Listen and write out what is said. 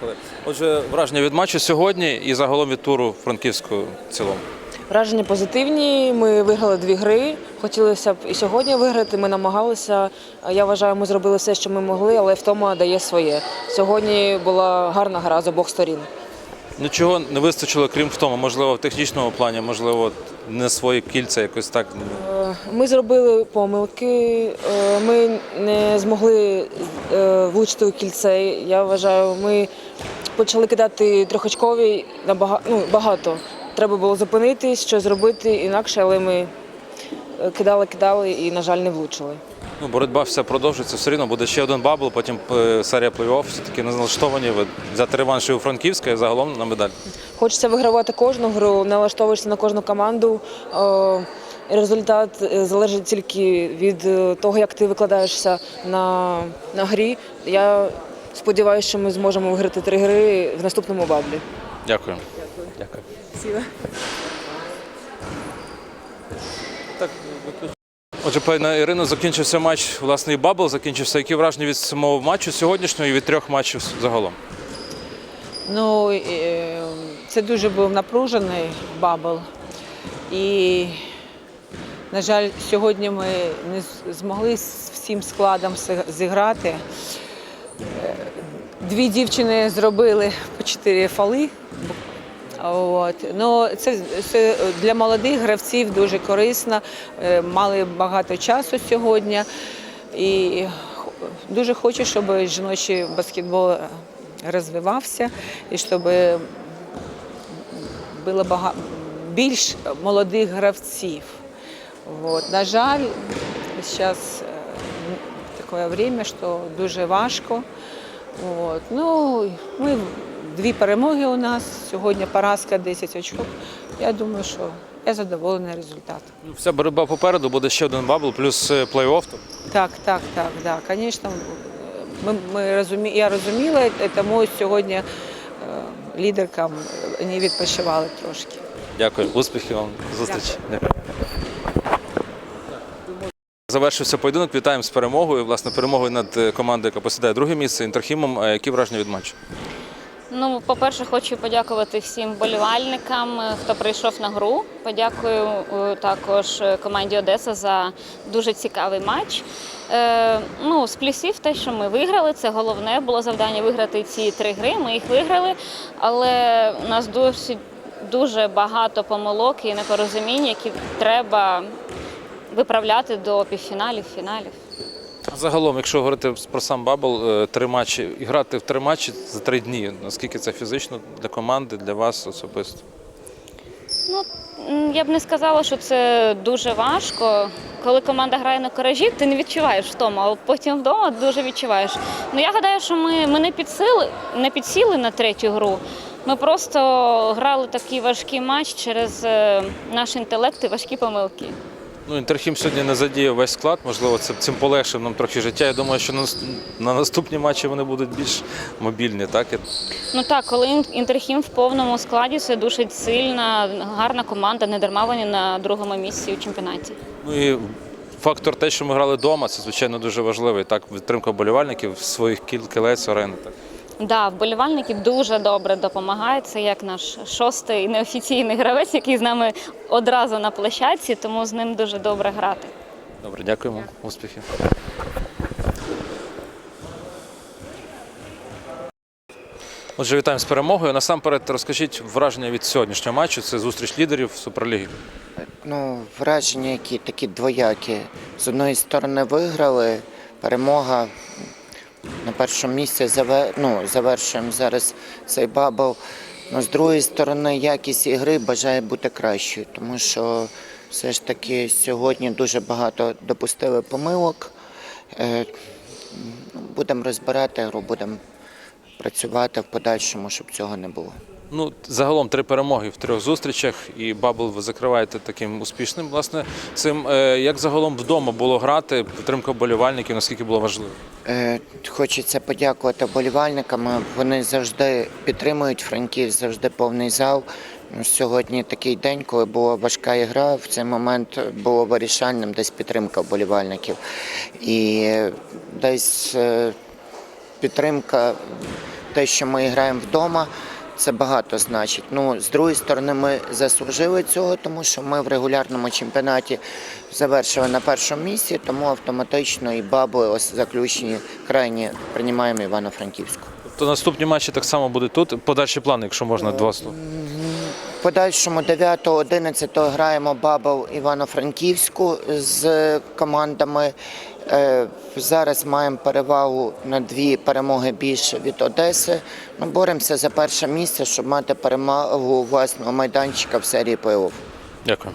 Поїхали. Отже, враження від матчу сьогодні і загалом від туру Франківського в цілому. Враження позитивні. Ми виграли дві гри. Хотілося б і сьогодні виграти. Ми намагалися. Я вважаю, ми зробили все, що ми могли, але втома дає своє. Сьогодні була гарна гра з обох сторін. Нічого не вистачило, крім втому. Можливо, в технічному плані, можливо, не свої кільця якось так. Ми зробили помилки. е, Ми не змогли е, влучити у кільце. Я вважаю, ми почали кидати трьохочкові набага- ну, багато. Треба було зупинитись, що зробити інакше, але ми е, кидали, кидали і, на жаль, не влучили. Ну, боротьба вся продовжується, все рівно буде ще один бабл, потім серія плей-офф. Все-таки не налаштовані взяти реванш у Франківська і загалом на медаль. Хочеться вигравати кожну гру, налаштовуєшся на кожну команду. Результат е, залежить тільки від е, того, як ти викладаєшся на, на грі. Я сподіваюся, що ми зможемо виграти три гри в наступному баблі. Дякую. Дякую. Так, Отже, пані Ірино, закінчився матч, власне, і бабл закінчився. Які враження від самого матчу сьогоднішнього і від трьох матчів загалом? Ну, е, це дуже був напружений бабл. І, на жаль, сьогодні ми не змогли з всім складом зіграти. Е, Дві дівчини зробили по чотири фали. От. Ну, це, це для молодих гравців дуже корисно. Е, Мали багато часу сьогодні. І дуже хочу, щоб жіночий баскетбол розвивався і щоб було бага... більш молодих гравців. От. На жаль, зараз таке время, що дуже важко. От. Ну, ми дві перемоги у нас. Сьогодні поразка 10 очок. Я думаю, що я задоволена результатом. Ну, Вся боротьба попереду, буде ще один бабл, плюс е, плей-офф. Так, так, так, да. Звісно, ми, ми розумі... я розуміла, тому сьогодні е, лідеркам не відпочивали трошки. Дякую, успіхів вам, зустрічі. Завершився поєдинок. Вітаємо з перемогою. Власне, перемогою над е, командою, яка посідає друге місце інтерхімом. Е, Які враження від матчу? Ну, по-перше, хочу подякувати всім болівальникам, е, хто прийшов на гру. Подякую також команді Одеса за дуже цікавий матч. Е, ну, з плюсів те, що ми виграли, це головне було завдання виграти ці три гри. Ми їх виграли, але у нас досить дуже багато помилок і непорозумінь, які треба виправляти до півфіналів, фіналів. Загалом, якщо говорити про сам бабл, е, три матчі, і грати в три матчі за три дні. Наскільки це фізично для команди, для вас особисто? Ну, я б не сказала, що це дуже важко. Коли команда грає на коражі, ти не відчуваєш втому, а потім вдома дуже відчуваєш. Ну я гадаю, що ми, ми не підсили, не підсіли на третю гру. Ми просто грали такий важкий матч через е, наш інтелект і важкі помилки. Ну, Інтерхім сьогодні не задіяв весь склад, можливо, це цим полегшив нам трохи життя. Я думаю, що на, наступні матчі вони будуть більш мобільні, так? Ну так, коли Інтерхім в повному складі, це дуже сильна, гарна команда, не дарма вони на другому місці у чемпіонаті. Ну і фактор те, що ми грали вдома, це звичайно дуже важливий. Так, підтримка болівальників своїх кіл, кілець, арени. Так. Да, вболівальники дуже добре допомагають. Це як наш шостий неофіційний гравець, який з нами одразу на площадці, тому з ним дуже добре грати. Добре, дякуємо, успіхів. Отже, вітаємо з перемогою. Насамперед, розкажіть враження від сьогоднішнього матчу. Це зустріч лідерів Суперліги. Ну, враження які такі двоякі. З одної сторони виграли, перемога на першому місці ну, завершуємо зараз цей бабл. Ну, з другої сторони, якість ігри бажає бути кращою, тому що все ж таки сьогодні дуже багато допустили помилок. Е, ну, Будемо розбирати гру, будемо працювати в подальшому, щоб цього не було. Ну, загалом три перемоги в трьох зустрічах, і бабл ви закриваєте таким успішним. Власне, цим е, як загалом вдома було грати, підтримка болівальників, наскільки було важливо. Е, Хочеться подякувати болівальникам. Вони завжди підтримують франків, завжди повний зал. Сьогодні такий день, коли була важка ігра. В цей момент було вирішальним десь підтримка болівальників. І е, десь е, підтримка те, що ми граємо вдома, це багато значить. Ну, з другої сторони, ми заслужили цього, тому що ми в регулярному чемпіонаті завершили на першому місці, тому автоматично і баби ось заключені крайні приймаємо Івано-Франківську. То наступні матчі так само будуть тут. Подальші плани, якщо можна, два слова. Подальшому 9-11 граємо Бабл Івано-Франківську з командами. Е, Зараз маємо перевагу на дві перемоги більше від Одеси. Ми боремося за перше місце, щоб мати перемогу власного майданчика в серії плей-офф. Дякую.